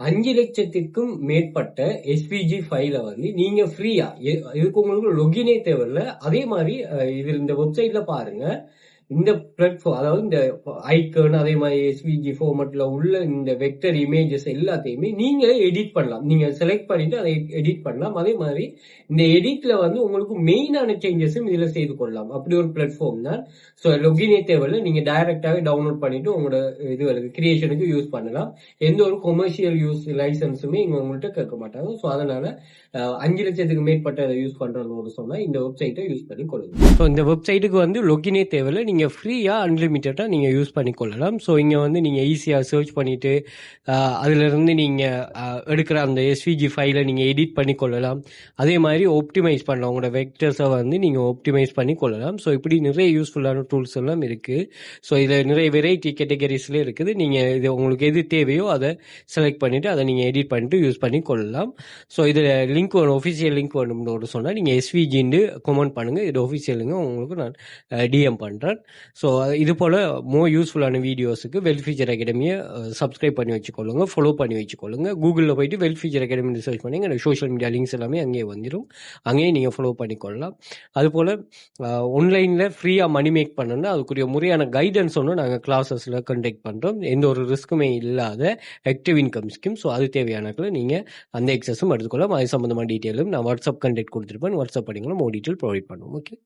அஞ்சு லட்சத்திற்கும் மேற்பட்ட எஸ்பிஜி ஃபைல வந்து நீங்க ஃப்ரீயா இதுக்கு உங்களுக்கு லொகினே தேவையில்ல அதே மாதிரி இது இந்த வெப்சைட்ல பாருங்க. இந்த பிளாட்ஃபார்ம் அதாவது இந்த ஐக்கன் அதே மாதிரி எஸ்விஜி ஃபார்மட்ல உள்ள இந்த வெக்டர் இமேஜஸ் எல்லாத்தையுமே நீங்களே எடிட் பண்ணலாம். நீங்க செலக்ட் பண்ணிட்டு அதை எடிட் பண்ணலாம். அதே மாதிரி இந்த எடிட்ல வந்து உங்களுக்கு மெயினான சேஞ்சஸும் இதுல செய்து கொள்ளலாம். அப்படி ஒரு பிளாட்ஃபார்ம் தான். ஸோ லொகினே தேவையில்ல. நீங்க டைரக்டாவே டவுன்லோட் பண்ணிட்டு உங்களோட இது கிரியேஷனுக்கு யூஸ் பண்ணலாம். எந்த ஒரு கொமர்ஷியல் யூஸ் லைசன்ஸுமே இங்க உங்கள்கிட்ட கேட்க மாட்டாங்க. ஸோ அதனால அஞ்சு லட்சத்துக்கு மேற்பட்ட யூஸ் பண்றவங்க சொன்னா இந்த வெப்சைட்டை யூஸ் பண்ணி கொள்ளுங்க ஸோ இந்த வெப்சைட்டுக்கு வந்து லொகினே தேவையில்ல. நீங்க ஃப்ரீயாக அன்லிமிட்டடாக நீங்கள் யூஸ் பண்ணி கொள்ளலாம் ஸோ இங்கே வந்து நீங்கள் ஈஸியாக சர்ச் பண்ணிவிட்டு அதிலிருந்து நீங்கள் எடுக்கிற அந்த எஸ்விஜி ஃபைலை நீங்கள் எடிட் பண்ணி கொள்ளலாம் அதே மாதிரி ஆப்டிமைஸ் பண்ணலாம் உங்களோட வெக்டர்ஸை வந்து நீங்கள் ஆப்டிமைஸ் பண்ணி கொள்ளலாம் ஸோ இப்படி நிறைய யூஸ்ஃபுல்லான டூல்ஸ் எல்லாம் இருக்குது ஸோ இதில் நிறைய வெரைட்டி கேட்டகரிஸ்லேயே இருக்குது. நீங்கள் இது உங்களுக்கு எது தேவையோ அதை செலக்ட் பண்ணிவிட்டு அதை நீங்கள் எடிட் பண்ணிட்டு யூஸ் பண்ணி கொள்ளலாம் ஸோ இதில் லிங்க் வேணும் ஒஃபிஷியல் லிங்க் வேணும்னு சொன்னால் நீங்கள் எஸ்விஜின்னு கமெண்ட் பண்ணுங்கள் இது ஒஃபிஷியலுங்க உங்களுக்கு நான் டிஎம் பண்ணுறேன் ஸோ இது போல் மோர் யூஸ்ஃபுல்லான வீடியோஸுக்கு வெல் ஃபீச்சர் அகாடமியை சப்ஸ்கிரைப் பண்ணி வச்சுக்கொள்ளுங்க ஃபாலோ பண்ணி வச்சுக்கொள்ளுங்க. கூகுளில் போயிட்டு வெல் ஃபீச்சர் அகாடமி சர்ச் பண்ணி எங்கள் சோஷியல் மீடியா லிங்க்ஸ் எல்லாமே அங்கேயே வந்துடும் அங்கேயே நீங்கள் ஃபாலோ பண்ணிக்கொள்ளலாம். அதுபோல் ஆன்லைனில் ஃப்ரீயாக மணி மேக் பண்ணணும்னா அதுக்குரிய முறையான கைடன்ஸ் ஒன்று நாங்கள் கிளாஸஸில் கண்டக்ட் பண்ணுறோம் எந்த ஒரு ரிஸ்க்குமே இல்லாத ஆக்டிவ் இன்கம் ஸ்கீம் ஸோ அது தேவையானக்குள்ள நீங்கள் அந்த எக்ஸஸும் எடுத்துக்கொள்ளலாம். அது சம்மந்தமான டீட்டெயிலும் நான் வாட்ஸ்அப் கண்டெக்ட் கொடுத்துருப்பேன். வாட்ஸ்அப் பண்ணிங்களும் மோ டீட்டெயில் ப்ரொவைட் பண்ணுவோம். ஓகே